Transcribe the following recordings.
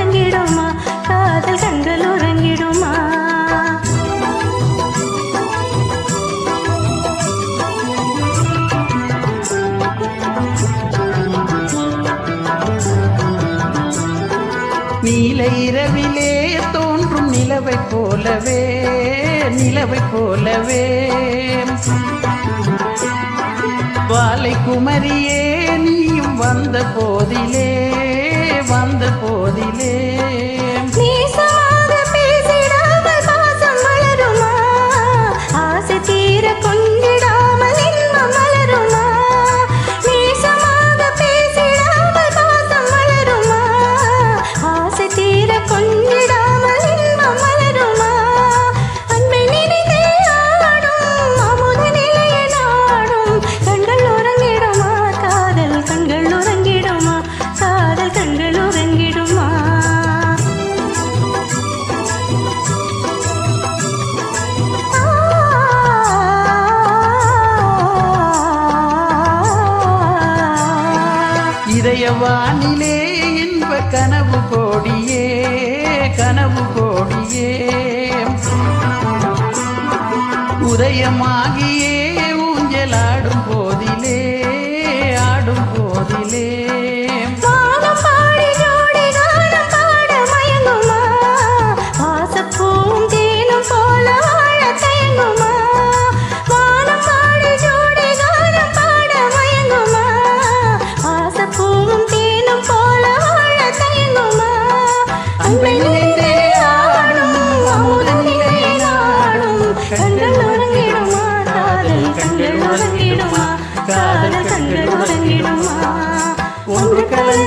உறங்கிடுமா? காதல் கண்கள் உறங்கிடுமா? நீல இரவிலே தோன்றும் நிலவை போலவே நிலவை போலவே. வாலை குமரியே நீயும் வந்த போதிலே வந்த போதிலே இதய வானிலே இன்ப கனவு கோடியே கனவு கோடியே. உதயமாகியே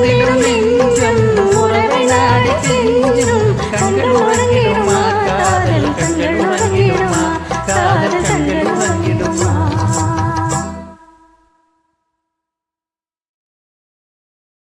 வேண்டும் நெஞ்சம் உறவை நாடி கெஞ்சும்